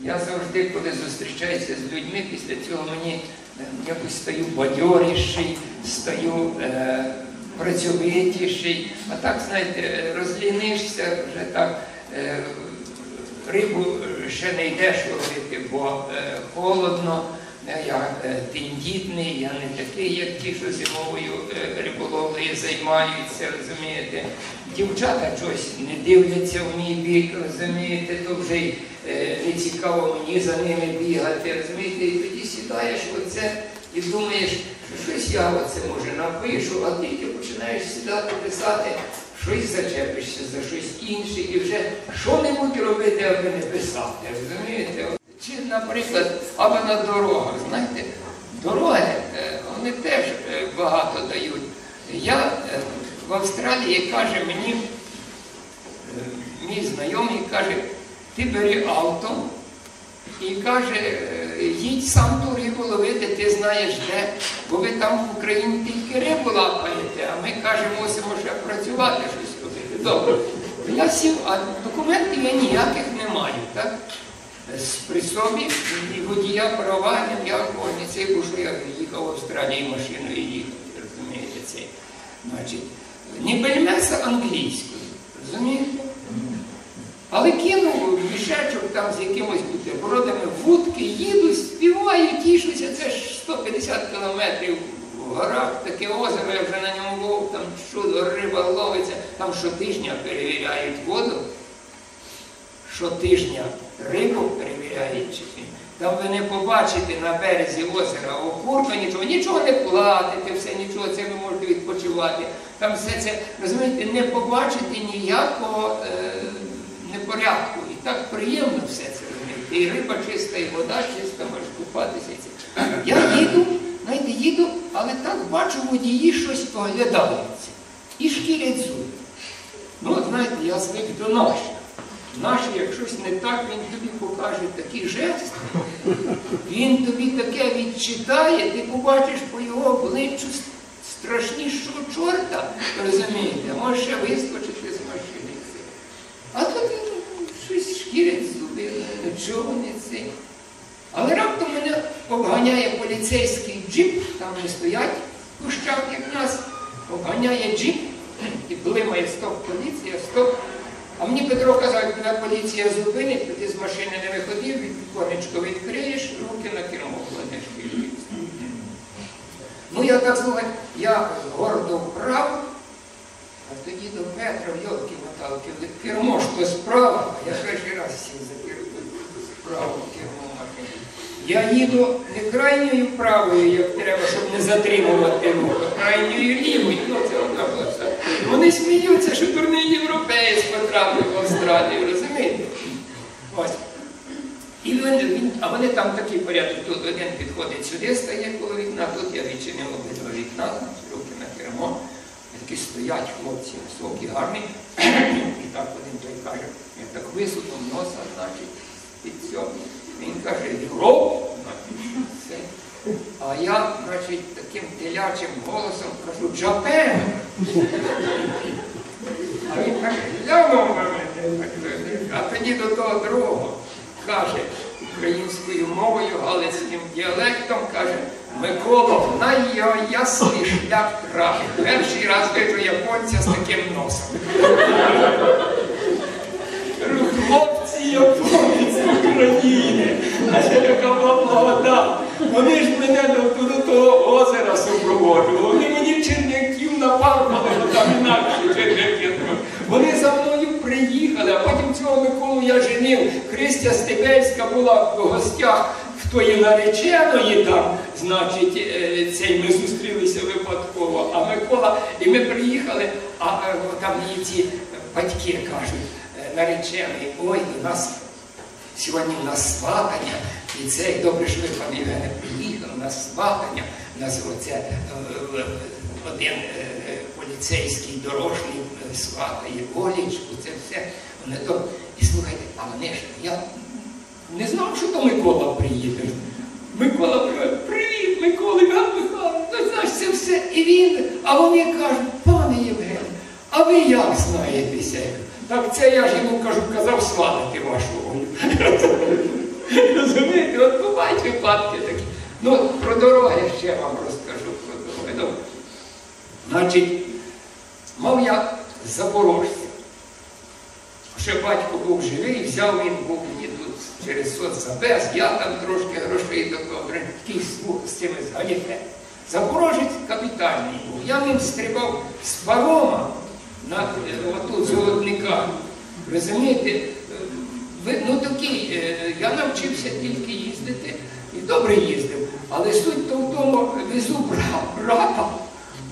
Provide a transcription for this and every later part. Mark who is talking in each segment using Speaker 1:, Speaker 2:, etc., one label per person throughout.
Speaker 1: Я завжди, коли зустрічаюся з людьми, після цього мені е, якось стаю бадьоріший, стаю е, працьовитіший. А так, знаєте, е, розлінишся вже так. Е, рибу ще не йдеш ловити, бо е, холодно. Е, Я е, тендітний, я не такий, як ті, що зимовою е, риболовлею займаються, розумієте. Дівчата щось не дивляться в мій бік, розумієте, то вже й не цікаво мені за ними бігати, розумієте, і тоді сідаєш оце і думаєш, що щось я оце може напишу, а тільки починаєш сідати писати, щось зачепишся за щось інше, і вже що-небудь робити, аби не писати, розумієте? Чи, наприклад, або на дорогах, знаєте, дороги, е, вони теж е, багато дають. Я е, в Австралії каже мені, мій знайомий каже, ти бери авто і каже, їдь сам ту ловити, ти знаєш де, бо ви там в Україні тільки рибу лапаєте, а ми кажемо, мусимо ще працювати щось робити. Добре. Я сів, а документів я ніяких не маю, так? При собі водія права, ні цей, бо що я їхав в Австралії машиною їхав, розумієте, це. Значить, ні бельмеса англійською, розумієте? Але кинув мішечок там з якимось бутербродами, вудки, їду, співаю, тішуся, це ж 150 кілометрів в горах, таке озеро, я вже на ньому був, там чудо, риба ловиться, там щотижня перевіряють воду, щотижня рибу перевіряють. чи ні. Там ви не побачите на березі озера окурка, нічого, нічого не платите, все, нічого, це ви можете відпочивати. Там все це, розумієте, не побачите ніякого е, непорядку. І так приємно все це розумієте. І риба чиста, і вода чиста, можеш купатися. Я їду, знаєте, їду, але так бачу, водії щось оглядаються. І шкірять зуби. Ну, знаєте, я звик до наших. Наші, як щось не так, він тобі покаже такий жест, він тобі таке відчитає, ти побачиш по його обличчю страшнішого чорта, розумієте, може ще вискочити з машини. А тут ну, щось шкірять зуби, нічого не це. Але раптом мене обганяє поліцейський джип, там не стоять в як нас, обганяє джип і блимає стоп поліція, стоп. Мені Петро казав, мене поліція зупинить, ти з машини не виходив, віконечко відкриєш, руки на кермо кладеш. Ну я так слухай, я гордо вправо, а тоді до Петра в йолки моталки, кермо ж то справа, я перший раз сів за кермо справа кермо машини. Я їду не крайньою правою, як треба, щоб не затримувати рух, а крайньою лівою. Ну, це одна була. Вони сміються, що дурний європеєць потрапив в Австралію, розумієте? Ось. І він, а вони там такий порядок, тут один підходить сюди, стає коло вікна, тут я відчинив обидва вікна, руки на кермо. Такі стоять хлопці високі, гарні. І так один той каже, я так висунув носа, значить, під цього. Він каже, Європ. А я, значить, таким телячим голосом кажу, Джапен. А тоді до того другого каже українською мовою, галицьким діалектом, каже, Микола, на його ясний шлях трапив. Перший раз бачу японця з таким носом. Кажу, Хлопці України, а це така була благода. Вони ж мене до, того озера супроводжували. Вони мені черняків напармали, бо там інакше черняки. Вони за мною приїхали, а потім цього Миколу я женив. Христя Стебельська була в гостях в тої нареченої там, значить, е, цей ми зустрілися випадково. А Микола, і ми приїхали, а е, там її ці батьки кажуть, наречений, ой, у нас Сьогодні в нас сватання, і це добре, що ви, пане Євгене, приїхали, у нас сватання, у нас оце е, е, один е, поліцейський дорожній сватає Олічку, це все. Вони то, і слухайте, а вони ж, я не знав, що то Микола приїде. Микола каже, привіт, Микола, Іван Михайлович, ну знаєш, це все. І він, а вони кажуть, пане Євгене, а ви як знаєтеся? Так це я ж йому кажу, казав сватати вашу Олю. випадки такі. Ну, про дороги ще вам розкажу про дороги. Значить, мав я запорожця. Ще батько був живий, взяв він був мені тут через соцзабез, я там трошки грошей такий з цими з. Запорожець капітальний був. Я ним стрибав з парома на оту золотника. Розумієте, ну такий, е, я навчився тільки їздити і добре їздив. Але суть то в тому везу брата,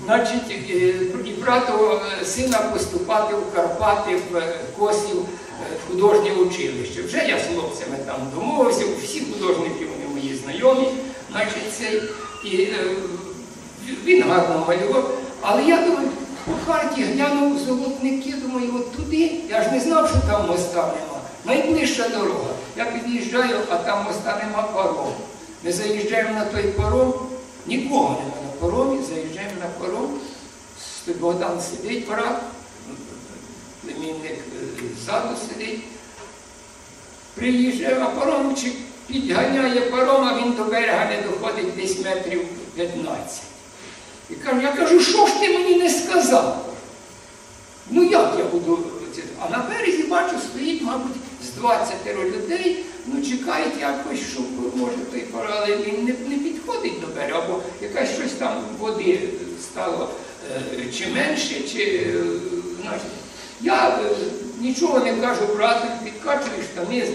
Speaker 1: значить, е, і братового е, сина поступати в Карпати в Косів в художнє училище. Вже я з хлопцями там домовився, всі художники вони мої знайомі, значить, цей, і він гарно малював. Але я думаю, по карті глянув золотники, думаю, от туди. Я ж не знав, що там моста нема. Найближча дорога. Я під'їжджаю, а там моста нема паром. Ми заїжджаємо на той паром, нікого нема на паромі, заїжджаємо на паром. Богдан сидить, брат, племінник е, ззаду сидить. Приїжджає, а паромчик підганяє паром, а він до берега не доходить десь метрів 15. І каже, я кажу, що ж ти мені не сказав? Ну як я буду? А на березі бачу, стоїть, мабуть, з 20 людей, ну чекають якось, щоб може той пора, але він не, не підходить до берега, бо якась щось там води стало е, чи менше, чи е, значить. Я е, нічого не кажу брату, підкачую штани,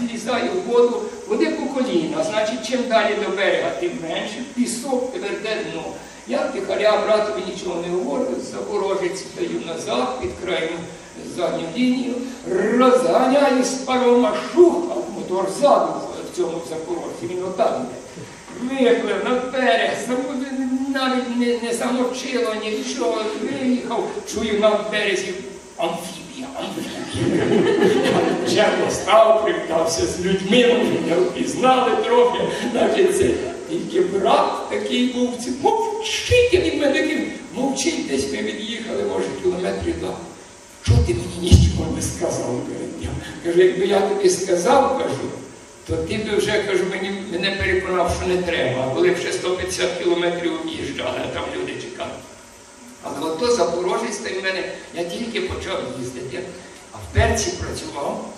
Speaker 1: злізаю в воду, води по коліна. Значить, чим далі до берега, тим менше, пісок, тверде дно. Я втихаря братові нічого не говорю, запорожець стою назад, під крайню задню лінію, розганяю з парома а мотор ззаду в цьому запорожці, він отак йде. Виклив на берег, навіть не, не замочило нічого, виїхав, чую на березі амфібія, амфібія. Чесно став, привітався з людьми, може, мене впізнали трохи, значить це. Тільки брат такий був, це мовчить, а він мене такий, мовчить, десь ми від'їхали, може, кілометрів два. Що ти мені нічого не сказав перед тим? Кажу, якби я тобі сказав, кажу, то ти би вже кажу, мені мене переконав, що не треба. Коли ще 150 кілометрів об'їжджали, а там люди чекали. Але ото Запорожець та й мене, я тільки почав їздити, а в перці працював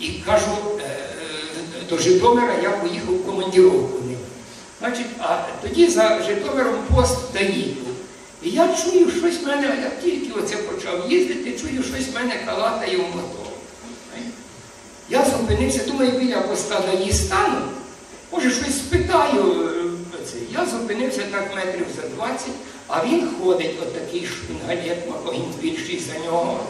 Speaker 1: і кажу, е, е, до Житомира я поїхав в командіровку. в них. Значить, а тоді за Житомиром пост даїду. І я чую, щось в мене, я тільки оце почав їздити, чую, щось в мене калатає в мотор. Я зупинився, думаю, біля поста даї стану, може щось спитаю. е, Я зупинився так метрів за 20, а він ходить, отакий шпінгалет, він більший за нього,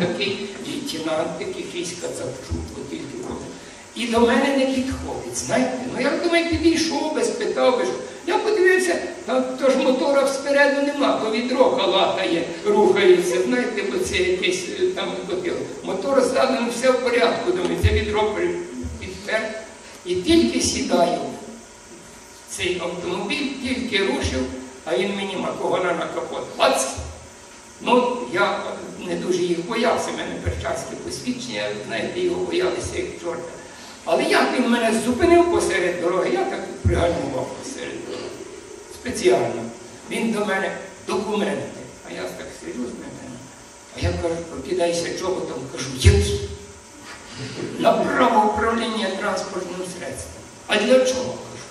Speaker 1: такий, лейтенант такий, якийсь кацапчук, от тільки ходить. І до мене не підходить, знаєте. Ну я думаю, підійшов би, спитав би. що. Я подивився, то ж мотора спереду нема, то відро калатає, рухається, знаєте, бо це якийсь е, там котел. Мотор ну все в порядку, думаю, це відро підпер. І тільки сідаю цей автомобіль, тільки рушив, а він мені макогона на капот. Бац! Ну, я не дуже їх боявся, в мене перчатське посвідчення, знаєте, його боялися як чорта. Але як він мене зупинив посеред дороги, я так пригальмував посеред дороги. Спеціально. Він до мене документи. А я так сиджу мене. А я кажу, прокидайся чоботом, кажу, які? На право управління транспортним средством. А для чого кажу?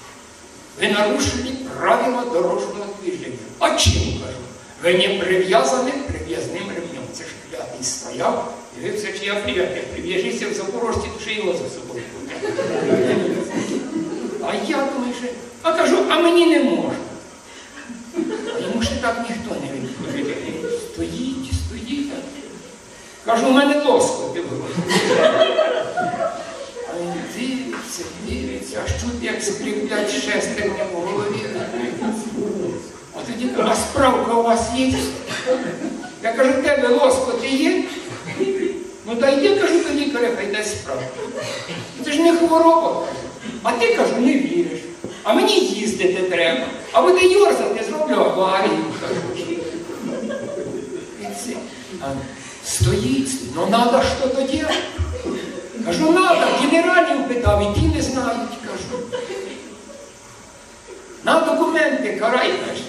Speaker 1: Ви нарушили правила дорожнього движення. А чим кажу? Ви не прив'язані прив'язним ремнем. Це ж клятий стояв, дивився, чи я приятель. Прив'яжися в Запорожці, ще його за собою. А я думаю, що... А кажу, а мені не можна. Йому ще так ніхто не відповідає. Стоїть, стоїть. Кажу, у мене лоскоти в. А він дивиться, дивиться, аж чути, як скріплять шестерня по голові. А тоді а справка у вас є? Я кажу, в тебе лоскоти є? Ну та йди, кажу, до лікаря, хай дасть справку. Це ж не хвороба, кажу. А ти кажу, не віриш. А мені їздити треба. А буде йорзати, зроблю аварію. кажу. Стоїть, ну треба що то делать. Кажу, надо, генералів питав, і ті не знають, кажу. карай, знаешь, це думаю.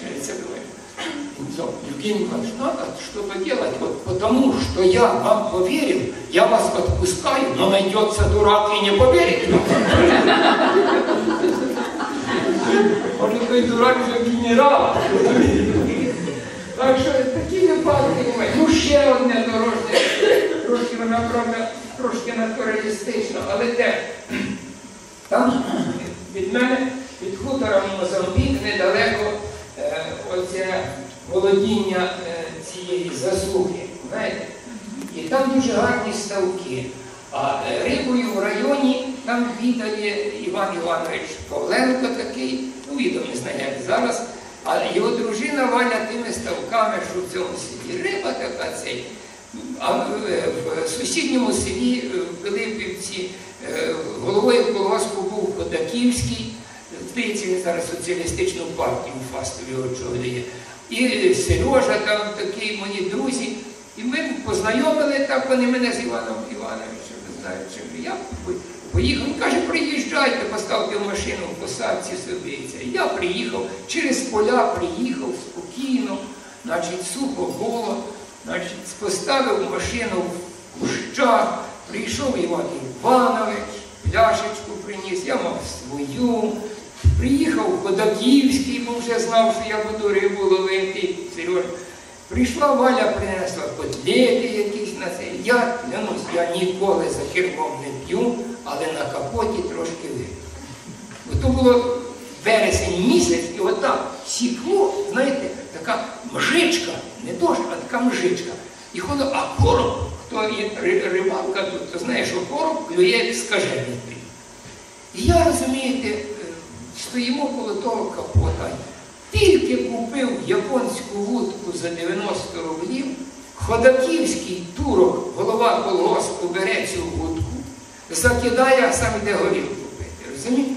Speaker 1: Все, Евгений Иванович, надо что-то делать, вот потому что я вам поверил, я вас отпускаю, но найдется дурак и не поверит. Может, той дурак вже генерал. Так що такі випадки бувають. Ну, ще одне дорожнє, трошки вона, правда, трошки натуралістично, але те. Там від мене, від хутора Мозамбік, недалеко е, оце володіння е, цієї заслуги. Знаєте? І там дуже гарні ставки. А е, рибою в районі там відає Іван Іванович Павленко такий, ну відомо не знаю, як зараз. А його дружина Валя тими ставками, що в цьому селі риба така цей. А в, е, сусідньому селі в Пилипівці головою колгоспу був Ходаківський, здається, зараз соціалістичну партію Фастові очолює. І Сережа там такий, мої друзі. І ми познайомили так, вони мене з Іваном Івановичем, не знаю, чим я поїхав. Він каже, приїжджайте, поставте в машину в посадці собі. Я приїхав, через поля приїхав спокійно, значить, сухо голо, значить, поставив машину в кущах, прийшов Іван Іванович, пляшечку приніс, я мав свою. Приїхав Ходаківський, бо вже знав, що я буду рибу ловити. Прийшла Валя, принесла котлети якісь на це. Я клянусь, я ніколи за кермом не п'ю, але на капоті трошки випив. То було вересень місяць, і отак сікло, знаєте, така мжичка, не дощ, а така мжичка. І ходив, а короб, хто є рибалка тут, то знає, що короб клює скажений. І я, розумієте, стоїмо коло того капота. Тільки купив японську вудку за 90 рублів, Ходаківський турок, голова колгоспу, бере цю вудку, закидає, а сам іде горілку пити. Розумієте?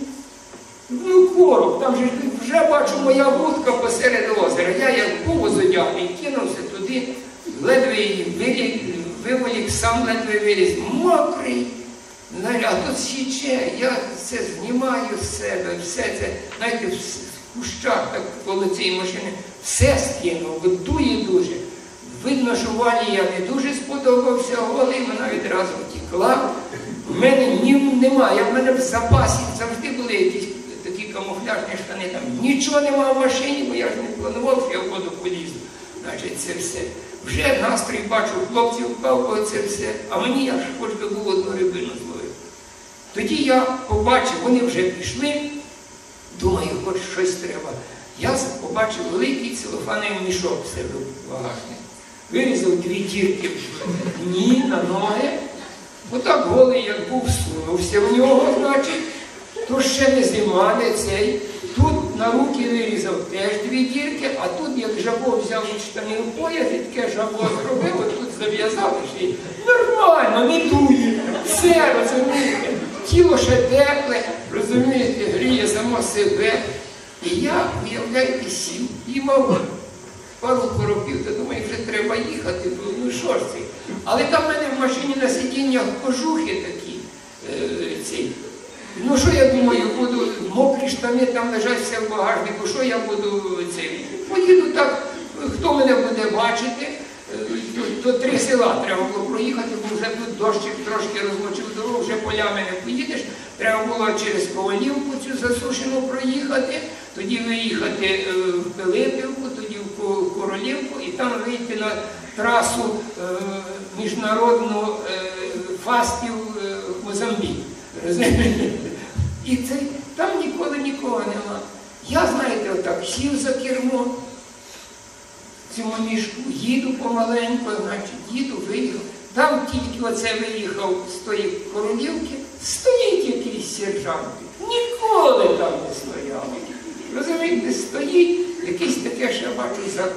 Speaker 1: Ну, короб, там же вже бачу моя вудка посеред озера. Я як був озодягний, кинувся туди, ледве її виволік, сам ледве виліз, мокрий. А тут січе, я це знімаю з себе, все це, знаєте, в кущах коло цієї машини, все скинув, бо дує дуже. Видно, що Валі я не дуже сподобався, голий, вона відразу втекла. У мене немає, в мене в запасі завжди були якісь такі камуфляжні штани, там нічого нема в машині, бо я ж не планував, що я воду полізу. Значить, це все. Вже настрій бачу, хлопців впав, оце все. А мені я ж хоч би був одну рибину. Тоді я побачив, вони вже пішли, думаю, хоч щось треба. Я побачив великий целофановий мішок в себе в багажник. Вирізав дві дірки в ні на ноги. Отак голий, як був, сунувся в нього, значить, то ще не зима, не цей. Тут на руки вирізав теж дві дірки, а тут, як жабо взяв від штанів пояс, і таке жабло зробив, от тут зав'язав і нормально, не дує. Все, розумієте. Тіло ще тепле, розумієте, гріє само себе. І я, уявляєте, сів і мав пару коробів, то думаю, вже треба їхати, бо ну що ж це. Але там в мене в машині на сидіннях кожухи такі. Е, ці. Ну що я думаю, буду мокрі штани там лежать все в багажнику, що я буду цей. Поїду так, хто мене буде бачити, то три села треба було проїхати, бо вже тут дощик трошки розмочив дорогу, вже полями не поїдеш. Треба було через Ковалівку цю засушену проїхати, тоді виїхати е, в Пилипівку, тоді в Королівку і там вийти на трасу е, міжнародну е, фастів Мозамбік. І це, там ніколи нікого нема. Я, знаєте, отак сів за кермо цьому мішку, їду помаленьку, значить, їду, виїхав. Там тільки оце виїхав з тої королівки, стоїть якийсь сержант. Ніколи там не стояв. Розумієте, стоїть якийсь таке, що я бачу, за,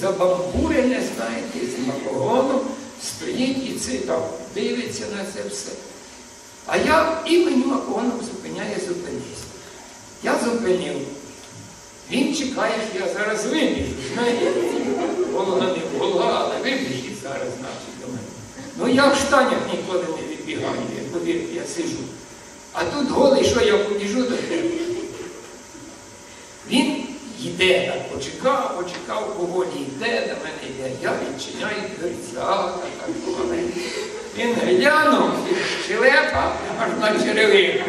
Speaker 1: забамбурене, знаєте, з макогоном, стоїть і це там дивиться на це все. А я імені макогоном зупиняє зупинись. Я зупинив. Він чекає, що я зараз вибіжу. Волга не Волга, але вибіжить зараз, значить, до мене. Ну я в штанях ніколи не відбігаю, повірте, я сижу. А тут голий, що я побіжу до тебе. Він йде почекав, почекав, поволі йде, до мене йде. Я відчиняю дверцята, так маленькі. Він глянув щелепа аж на черевик.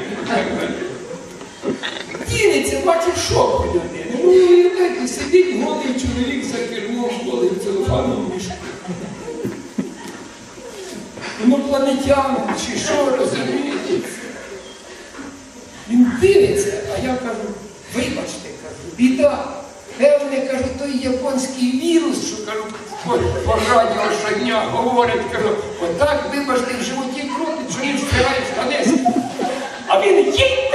Speaker 1: Дінеться, бачу, шок у людини. Ну, уявляєте, сидить голий чоловік за кермом, голий в целофановому мішку. Інопланетянин чи що розумієте? Він дивиться, а я кажу, вибачте, кажу, біда. Певне, кажу, той японський вірус, що кажу, по, радіо щодня говорить, кажу, отак, вибачте, в животі крутить, що він стирає штанець. А він їдьте,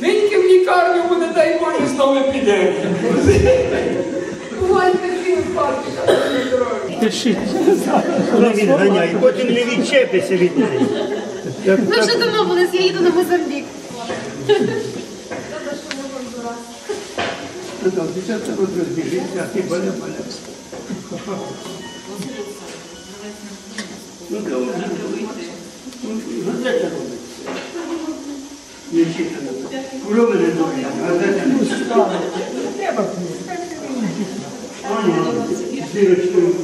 Speaker 1: Ну, тільки в лікарню буде, дай Боже, знову.
Speaker 2: Не відганяй, потім не відчепися від неї.
Speaker 3: Ми вже домовились, я їду на Мозамбік.
Speaker 2: ну, так, десята років розбіжиться, а ти баля-баля. Ну, то вже, ну, газета робить. Не читана. Куди мене доля? Газета не читана. Аня, зірочкою. Це